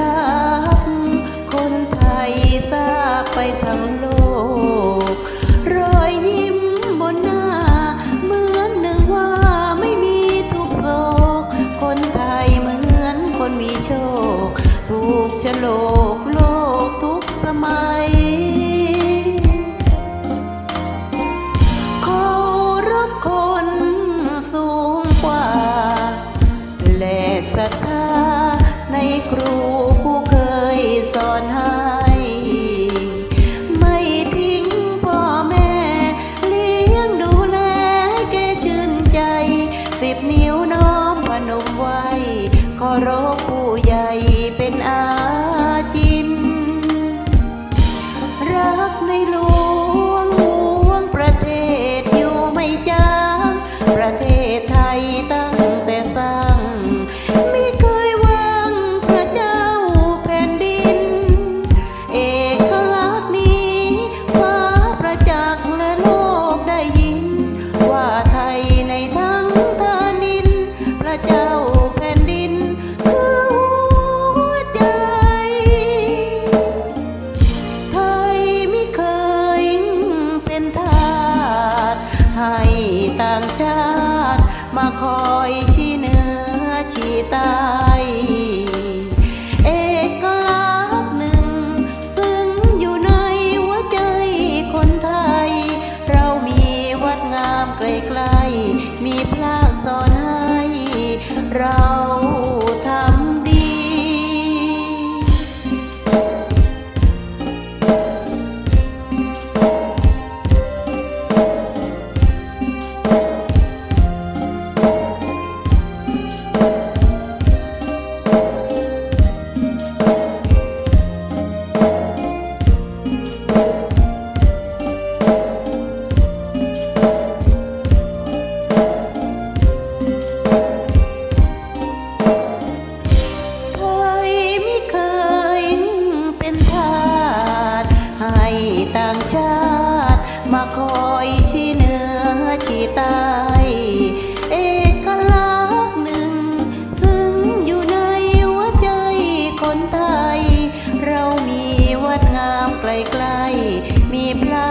ลักคนไทยทราบไปทั้งโลก รอยยิ้มบนหน้า เหมือนหนึ่งว่าไม่มีทุกโศก คนไทยเหมือนคนมีโชค ถูกชะโลก บนิ้วน้อมพนมไว้ขอรบผู้ใหญ่เป็นอาจิน รักในหลว ให้ต่างชาติ มาคอยชี้เหนือชี้ใต้เอกลักษณ์หนึ่ง ซึ่งอยู่ในหัวใจคนไทย เรามีวัดงามไกลๆมีพระสอนให้เรา ต่างชาติ มาคอยชี้เหนือชี้ใต้เอกลักษณ์หนึ่ง ซึ่งอยู่ในหัวใจคนไทย เรามีวัดงามไกลๆมีพระ